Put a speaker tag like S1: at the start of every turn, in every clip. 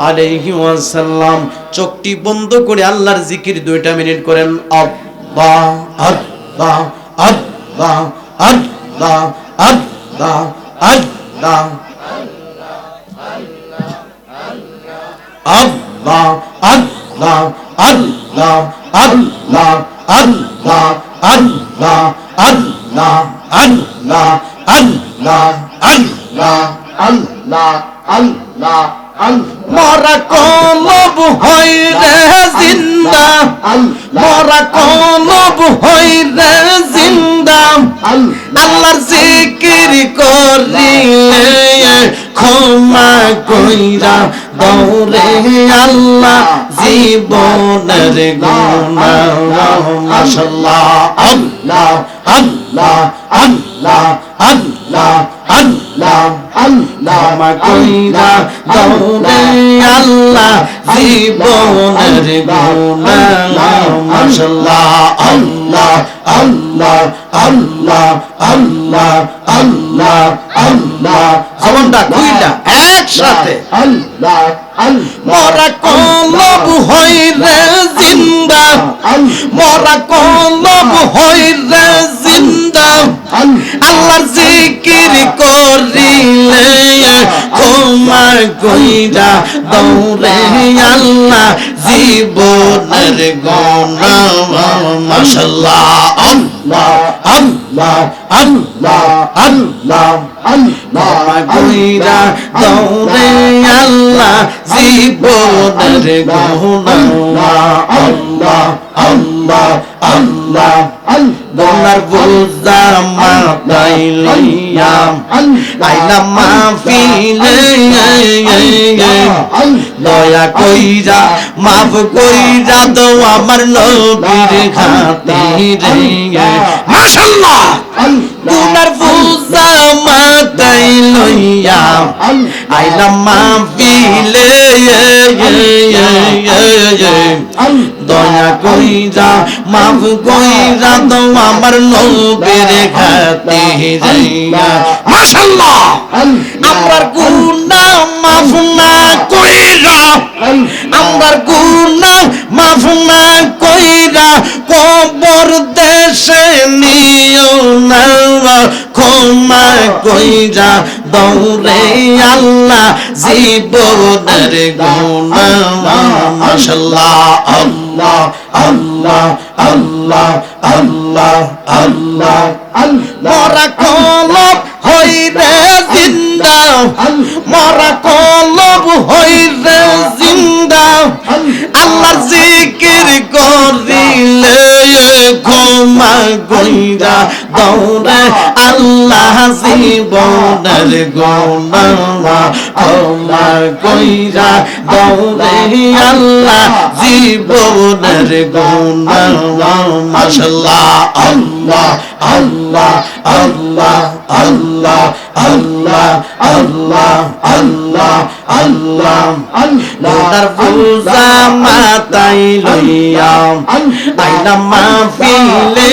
S1: আলাইহি চোখটি বন্ধ করে আল্লাহর জিকির দুইটা মিনিট করেন মরা কলব হই রে জিন্দা। মরা কলব হই রে জিন্দা। আল্লাহর জিকির করিলে ক্ষমা কইরা দৌরে আল্লাহ। জীবনের গুণা মাশাল্লাহ আল্লাহ আল্লাহ আল্লাহ আল্লাহ আল্লাহ। আল্লাহ ক্ষমা কইরা দৌরে আল্লাহ জীবনের গুণা মাশাল্লাহ আল্লাহ আল্লাহ আল্লাহ আল্লাহ আল্লাহ আল্লাহ জবানটা কইলা একসাথে
S2: আল্লাহ
S1: মরা কলব হই রে জিন্দা মরা কলব হই রে জিন্দা। আল্লাহর জিকির করিলে ক্ষমা কইরা দৌড়ে আল্লাহ, জীবনের গণা মাশাল্লাহ আল্লাহ আল্লাহ আল্লাহ আল্লাহ আল্লাহ কইরা দৌড়ে আল্লাহ, জীবনের গহনা আল্লাহ আল্লাহ আল্লাহ দোনার বোঝা মাথায় লইয়া আইলাম মাহফিলে দয়া কইরা মাফ কইরা দো আমার নবীর খাতিরে মাশাআল্লাহ দোনার বোঝা মাথায় লইয়া আইলাম মাহফিলে দয়া কইরা মাফ কইরা তো আমার নবীর খাতে যাইয়া মাশাআল্লাহ। আমরার গুনাহ মাফ না কইরা, আমরার গুনাহ মাফ না কইরা কবর দেশে নিও না, ক্ষমা কইরা দৌড়ে আল্লাহ জীবনের গুণা মাশাল্লাহ আল্লাহ আল্লাহ আল্লাহ আল্লাহ আল্লাহ মরা কলব হই রে জিন্দা। মরা কলব হই রে জিন্দা। আল্লাহ জিকির করিলে ক্ষমা কইরা দৌড়ে আল্লাহ জীবনের গৌনা ক্ষমা কইরা দৌড়ে আল্লাহ জীবনের গৌনা মাশাল্লাহ, আল্লাহ আল্লাহ আল্লাহ আল্লাহ আল্লাহ আল্লাহ আল্লাহ আল্লাহ। আল্লাহ মাতাই লইয়া আইনা মাহফিলে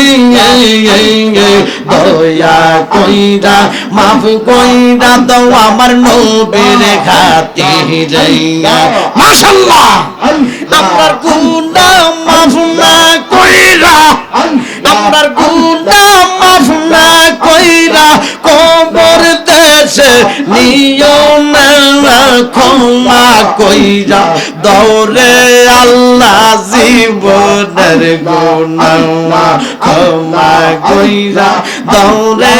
S1: দয়া কইরা, মাফ কইরা দাও আমার নবীর খাতি যাইয়া। মাশাআল্লাহ আপনার গুনাহ মাফ না কইরা আপনার গুনাহ মাফ না কইরা, কবর দেশে নিও না ক্ষমা কইরা দৌড়ে আল্লাহ জীবনের গুণা ক্ষমা কইরা দৌড়ে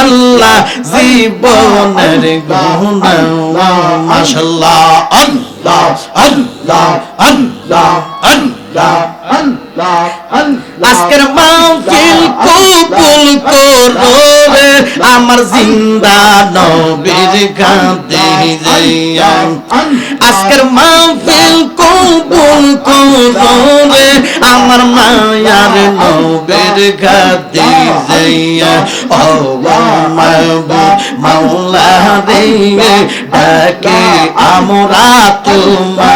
S1: আল্লাহ জীবনের গুণা মাশাল্লাহ আল্লাহ আল্লাহ আল্লাহ আল্লাহ। আজকের মাহফিল কবুল করো রে আমার জিন্দা নবীর কাঁদে যাইয়া আজকের মাহফিল কবুল করো রে আমার মায়ার নবীর কাঁদে যাইয়া ও মাবু মাওলা রে ডাকে আমরা তোমার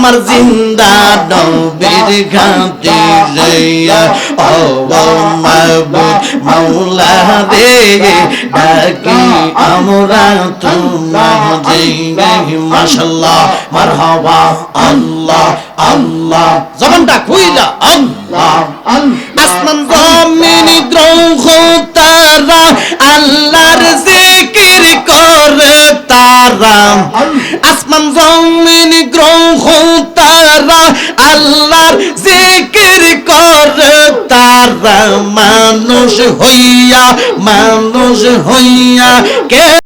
S1: আমার জিন্দা নবীর গাতে যে ও মাবুদ মাওলা রে ডাকি আমরা তোমার যে মাশাআল্লাহ, মারহাবা, আল্লাহ আল্লাহ, জবানটা খুইলা, আল্লাহ আসমান জমিন গ্রহ তারা, আল্লাহর জিকির করে তারা। আসমান জমিন গ্রহ মানুষ হইয়া মানুষ হইয়া কে